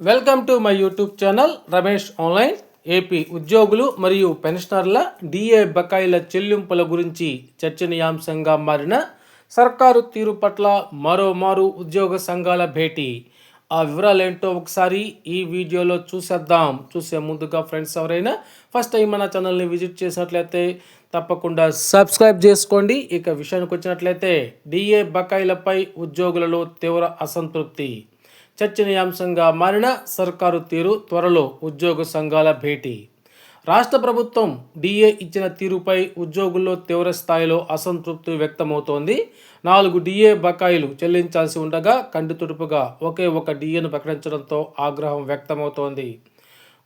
Welcome to my YouTube channel Ramesh online. AP ఉద్యోగులు మరియు పెన్షనర్ల DA బకాయిల చెల్లింపుల గురించి చర్చనీయాంశంగా మారిన సర్కారు తీరు పట్ల మరోమారు ఉద్యోగ సంఘాల భేటీ. ఆ వివరాలు ఏంటో ఒకసారి ఈ వీడియోలో చూసేద్దాం. చూసే ముందుగా ఫ్రెండ్స్ ఎవరైనా ఫస్ట్ టైం మన ఛానల్ని విజిట్ చేసినట్లయితే తప్పకుండా సబ్స్క్రైబ్ చేసుకోండి. ఇక విషయానికి వచ్చినట్లయితే డిఏ బకాయిలపై ఉద్యోగులలో తీవ్ర అసంతృప్తి. చర్చనీయాంశంగా మారిన సర్కారు తీరు త్వరలో ఉద్యోగ సంఘాల భేటీ. రాష్ట్ర ప్రభుత్వం డిఏ ఇచ్చిన తీరుపై ఉద్యోగుల్లో తీవ్ర స్థాయిలో అసంతృప్తి వ్యక్తమవుతోంది. నాలుగు డిఏ బకాయిలు చెల్లించాల్సి ఉండగా కంటితుడుపుగా ఒకే ఒక డిఏను ప్రకటించడంతో ఆగ్రహం వ్యక్తమవుతోంది.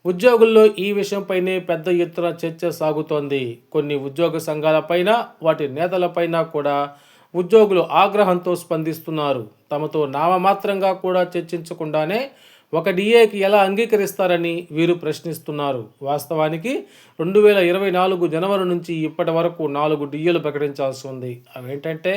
ఉద్యోగుల్లో ఈ విషయంపైనే పెద్ద ఎత్తున చర్చ సాగుతోంది. కొన్ని ఉద్యోగ సంఘాలపైన వాటి నేతలపైన కూడా ఉద్యోగులు ఆగ్రహంతో స్పందిస్తున్నారు. తమతో నామమాత్రంగా కూడా చర్చించకుండానే ఒక డిఏకి ఎలా అంగీకరిస్తారని వీరు ప్రశ్నిస్తున్నారు. వాస్తవానికి రెండు వేల ఇరవై నాలుగు జనవరి నుంచి ఇప్పటి వరకు నాలుగు డిఏలు ప్రకటించాల్సి ఉంది. అవేంటంటే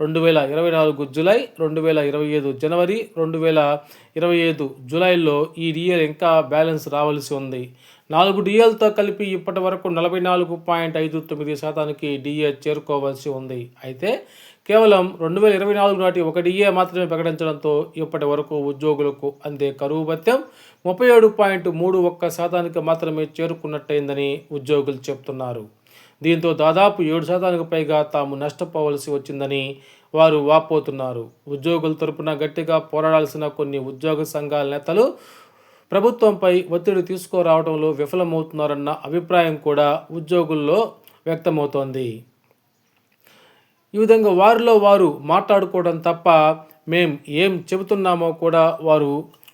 రెండు వేల ఇరవై నాలుగు జులై రెండు వేల ఇరవై ఐదు జనవరి రెండు వేల ఇరవై ఐదు జూలైలో ఈ డిఏలు ఇంకా బ్యాలెన్స్ రావాల్సి ఉంది. నాలుగు డిఏలతో కలిపి ఇప్పటి వరకు నలభై నాలుగు పాయింట్ ఐదు తొమ్మిది శాతానికి డిఏ చేరుకోవాల్సి ఉంది. అయితే కేవలం రెండు వేల ఇరవై నాలుగు నాటి ఒక డిఏ మాత్రమే ప్రకటించడంతో ఇప్పటి వరకు ఉద్యోగులకు అందే కరువు భత్యం. ముప్పై ఏడు పాయింట్ మూడు ఒక్క శాతానికి మాత్రమే చేరుకున్నట్టయిందని ఉద్యోగులు చెప్తున్నారు. దీంతో దాదాపు ఏడు శాతానికి పైగా తాము నష్టపోవలసి వచ్చిందని వారు వాపోతున్నారు. ఉద్యోగుల తరపున గట్టిగా పోరాడాల్సిన కొన్ని ఉద్యోగ సంఘాల నేతలు ప్రభుత్వంపై ఒత్తిడి తీసుకురావడంలో విఫలమవుతున్నారన్న అభిప్రాయం కూడా ఉద్యోగుల్లో వ్యక్తమవుతోంది. ఈ విధంగా వారిలో వారు మాట్లాడుకోవడం తప్ప మేం ఏం చెబుతున్నామో కూడా వారు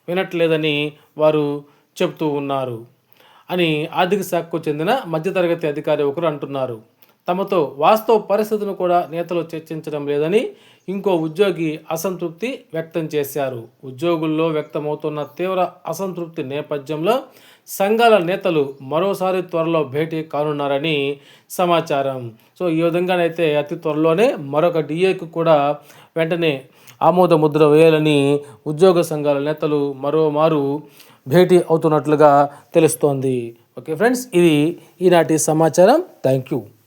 వినట్లేదని వారు చెబుతూ ఉన్నారు అని ఆర్థిక శాఖకు చెందిన మధ్యతరగతి అధికారి ఒకరు అంటున్నారు. తమతో వాస్తవ పరిస్థితిని కూడా నేతలు చర్చించడం లేదని ఇంకో ఉద్యోగి అసంతృప్తి వ్యక్తం చేశారు. ఉద్యోగుల్లో వ్యక్తమవుతున్న తీవ్ర అసంతృప్తి నేపథ్యంలో సంఘాల నేతలు మరోసారి త్వరలో భేటీ కానున్నారని సమాచారం. సో ఈ విధంగానైతే అతి త్వరలోనే మరొక డిఏకు కూడా వెంటనే ఆమోద ముద్ర వేయాలని ఉద్యోగ సంఘాల నేతలు మరోమారు భేటీ అవుతున్నట్లుగా తెలుస్తోంది. ఓకే ఫ్రెండ్స్ ఇది ఈనాటి సమాచారం. Thank you.